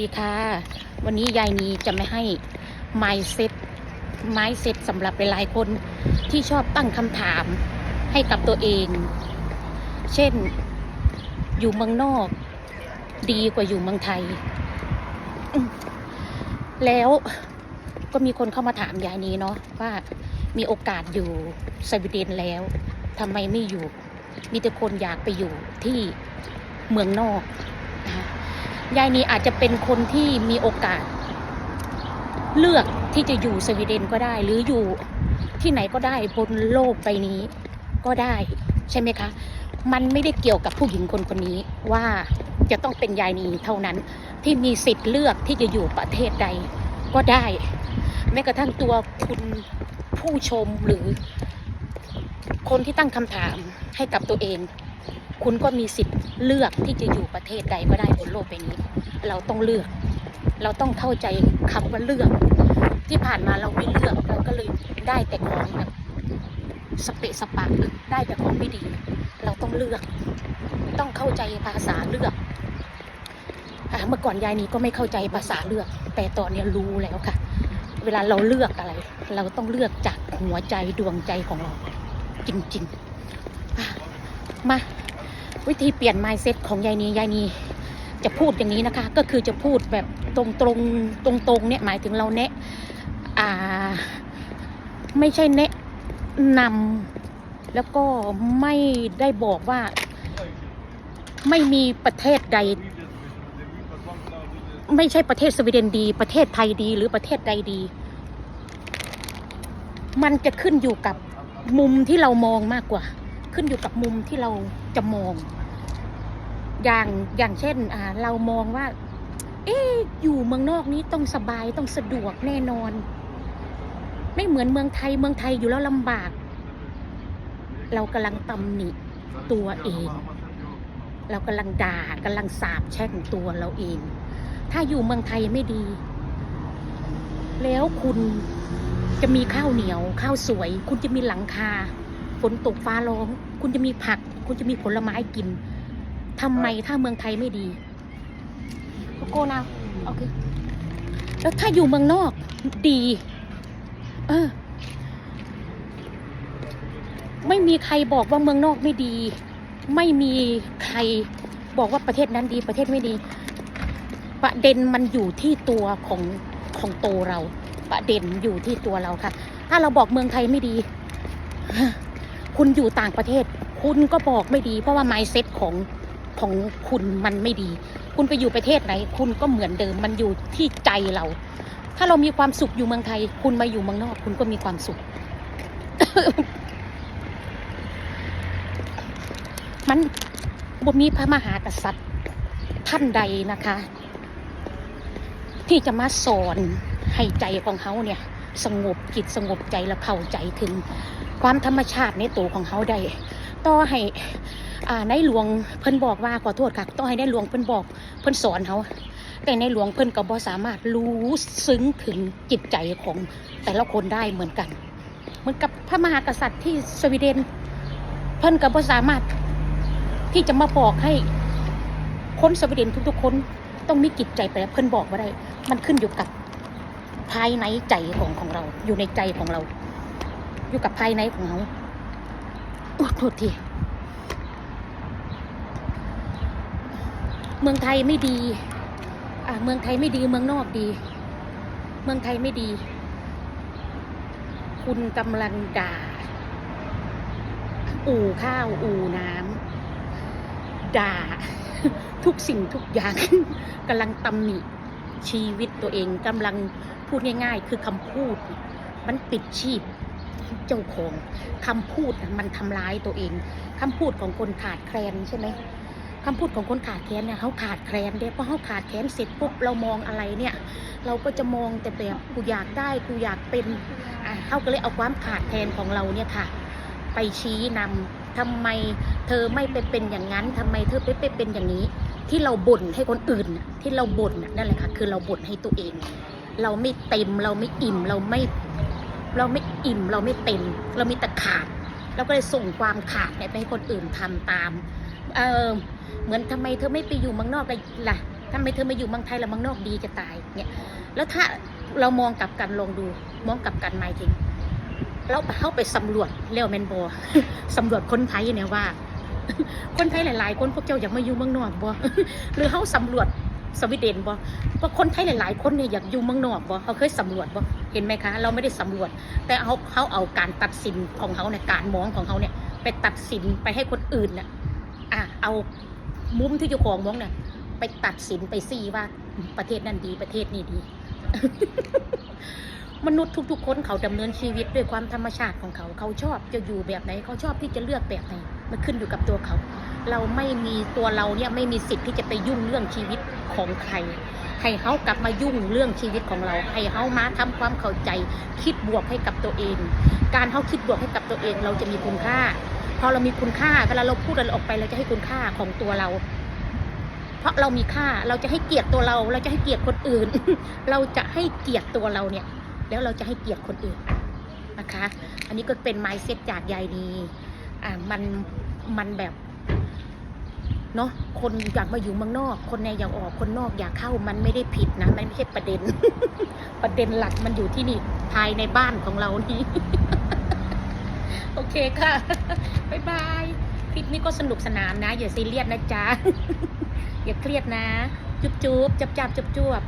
ดีค่ะ วันนี้ยายนีจะไม่ให้ไม้เซ็ตไม้เซ็ตสำหรับหลายๆคนที่ชอบตั้งคำถามให้กับตัวเอง เช่น อยู่เมืองนอก ดีกว่าอยู่เมืองไทย แล้วก็มีคนเข้ามาถามยายนีเนาะว่ามีโอกาสอยู่สวีเดนแล้วทำไมไม่อยู่ มีแต่คนอยากไปอยู่ที่เมืองนอกนะคะ ยายนีอาจจะเป็นคนที่มีโอกาส เลือกที่จะอยู่สวีเดนก็ได้ หรืออยู่ที่ไหนก็ได้บนโลกใบนี้ก็ได้ ใช่ไหมคะ มันไม่ได้เกี่ยวกับผู้หญิงคนคนนี้ว่าจะต้องเป็นยายนีเท่านั้นที่มีสิทธิ์เลือกที่จะอยู่ประเทศใดก็ได้ แม้กระทั่งตัวคุณผู้ชมหรือคนที่ตั้งคำถามให้กับตัวเอง คุณก็มีสิทธิ์เลือกที่จะอยู่ประเทศใดก็ได้บนโลกใบนี้ เราต้องเลือก เราต้องเข้าใจคำว่าเลือก ที่ผ่านมาเราไม่เลือกเราก็เลยได้แต่ของแบบสเปะสปะได้แต่ของไม่ดี เราต้องเลือก ต้องเข้าใจภาษาเลือกเมื่อก่อนยายนี้ก็ไม่เข้าใจภาษาเลือก แต่ตอนนี้รู้แล้วค่ะ เวลาเราเลือกอะไร เราต้องเลือกจากหัวใจดวงใจของเรา จริงๆมา วิธีเปลี่ยน mindset ของยายนียายนีจะพูดอย่างนี้นะคะ ก็คือจะพูดแบบตรงตรงตรงตรงเนี่ยหมายถึงเราแนะอ่าไม่ใช่แนะนำแล้วก็ไม่ได้บอกว่าไม่มีประเทศใด ไม่ใช่ประเทศสวีเดนดี ประเทศไทยดี หรือประเทศใดดี มันจะขึ้นอยู่กับมุมที่เรามองมากกว่า ขึ้นอยู่กับมุมที่เราจะมอง อย่างอย่างเช่นอ่าเรามองว่า เอ๊อยู่เมืองนอกนี้ต้องสบายต้องสะดวกแน่นอน ไม่เหมือนเมืองไทยเมืองไทยอยู่แล้วลำบาก เรากำลังตำหนิตัวเอง เรากำลังด่ากำลังสาบแช่งตัวเราเอง ถ้าอยู่เมืองไทยไม่ดี แล้วคุณจะมีข้าวเหนียว ข้าวสวย คุณจะมีหลังคา ฝนตกฟ้าร้อง คุณจะมีผัก คุณจะมีผลไม้กินทำไมถ้าเมืองไทยไม่ดีโกนาโอเคแล้วถ้าอยู่เมืองนอกดี เออ ไม่มีใครบอกว่าเมืองนอกไม่ดี ไม่มีใครบอกว่าประเทศนั้นดีประเทศไม่ดี ประเด็นมันอยู่ที่ตัวของของตัวเรา ประเด็นอยู่ที่ตัวเราค่ะ ถ้าเราบอกเมืองไทยไม่ดี คุณอยู่ต่างประเทศ คุณก็บอกไม่ดี เพราะว่า mindset ของของคุณมันไม่ดี คุณไปอยู่ประเทศไหน คุณก็เหมือนเดิมมันอยู่ที่ใจเรา ถ้าเรามีความสุขอยู่เมืองไทย คุณมาอยู่เมืองนอก คุณก็มีความสุข มันบ่มีพระมหากษัตริย์ท่านใดนะคะ ที่จะมาสอนให้ใจของเขาเนี่ย สงบจิตสงบใจและเข้าใจถึง ความธรรมชาติในตัวของเขาได้ต่อให้าในหลวงเพิ่นบอกว่าขอโทษค่ะต่อให้ในหลวงเพิ่นบอกเพิ่นสอนเขาแต่ในหลวงเพิ่นก็บ่สามารถรู้ซึ้งถึงจิตใจของแต่ละคนได้เหมือนกัน เหมือนกับพระมหากษัตริย์ที่สวีเดน เพิ่นก็บ่สามารถที่จะมาบอกให้คนสวีเดนทุกๆคนต้องมีจิตใจไปแล้วเพิ่นบอกว่าได้ มันขึ้นอยู่กับภายในใจของของเรา อยู่ในใจของเรา อยู่กับภายในของเราโอ้โทษทีเมืองไทยไม่ดี อ่าเมืองไทยไม่ดีเมืองนอกดี เมืองไทยไม่ดี คุณกำลังด่า อู่ข้าวอู่น้ำด่า ทุกสิ่งทุกอย่างกำลังตำหนิชีวิตตัวเองกำลังพูดง่าย ๆ คือคำพูด มันปิดชีพ เจ้าของคำพูดมันทำร้ายตัวเองคำพูดของคนขาดแคลนใช่ไหมคำพูดของคนขาดแคลนเนี่ยเขาขาดแคลนเด้พอเขาขาดแคลนเสร็จปุ๊บเรามองอะไรเนี่ย เราก็จะมองแต่แบบกูอยากได้กูอยากเป็นอะเขาก็เลยเอาความขาดแคลนของเราเนี่ยค่ะ ไปชี้นำทำไมเธอไม่ไปเป็นอย่างนั้นทำไมเธอไปไปเป็นอย่างนี้ ที่เราบ่นให้คนอื่นที่เราบ่นนั่นแหละค่ะคือเราบ่นให้ตัวเอง เราไม่เต็มเราไม่อิ่มเราไม่ เราไม่อิ่มเราไม่เต็ม เรามีแต่ขาด เราก็เลยส่งความขาดเนี่ยไปให้คนอื่นทำตาม เออเหมือนทำไมเธอไม่ไปอยู่เมืองนอกเลยล่ะทำไมเธอมาอยู่เมืองไทยแล้วเมืองนอกดีจะตายเนี่ยแล้วถ้าเรามองกลับกันลองดู มองกลับกันหมายถึงเราเข้าไปสำรวจเรียวแมนโบอสำรวจคนไทยเนี่ยว่า คนไทยหลาย ๆ คนพวกเจ้าอยากมาอยู่เมืองนอกบ่หรือเขาสำรวจ สวีเดนบ่ว่าคนไทยหลาย ๆ คนเนี่ยอยากอยู่เมืองนอกบ่เขาเคยสำรวจบ่เห็นไหมคะ เราไม่ได้สำรวจ แต่เขาเขาเอาการตัดสินของเขาเนี่ยการมองของเขาเนี่ยไปตัดสินไปให้คนอื่นน่ะอะเอามุมที่เจ้าของมองเนี่ยไปตัดสินไปซี่ว่าประเทศนั้นดีประเทศนี้ดี มนุษย์ทุก ๆ คนเขาดำเนินชีวิตด้วยความธรรมชาติของเขา เขาชอบจะอยู่แบบไหน เขาชอบที่จะเลือกแบบไหน มันขึ้นอยู่กับตัวเขา เราไม่มีตัวเราเนี่ยไม่มีสิทธิ์ที่จะไปยุ่งเรื่องชีวิตของใคร ให้เขากลับมายุ่งเรื่องชีวิตของเรา ให้เขามาทำความเข้าใจ คิดบวกให้กับตัวเอง การเขาคิดบวกให้กับตัวเอง เราจะมีคุณค่า พอเรามีคุณค่าเวลาเราพูดอะไรออกไปเราจะให้คุณค่าของตัวเราเพราะเรามีค่าเราจะให้เกียรติตัวเรา เราจะให้เกียรติคนอื่น เราจะให้เกียรติตัวเราเนี่ย แล้วเราจะให้เกียรติคนอื่นนะคะ อันนี้ก็เป็นไมเซ็ตจากยายดี อ่ามันมันแบบเนาะคนอยากมาอยู่เมืองนอก คนในอยากออกคนนอกอยากเข้ามันไม่ได้ผิดนะ มันไม่ใช่ประเด็น ประเด็นหลักมันอยู่ที่นี่ภายในบ้านของเรานี่โอเคค่ะบ๊ายบายคลิปนี้ก็สนุกสนานนะ อย่าซีเรียสนะจ๊ะอย่าเครียดนะ จุ๊บจุ๊บจับจับจุ๊บจุ๊บ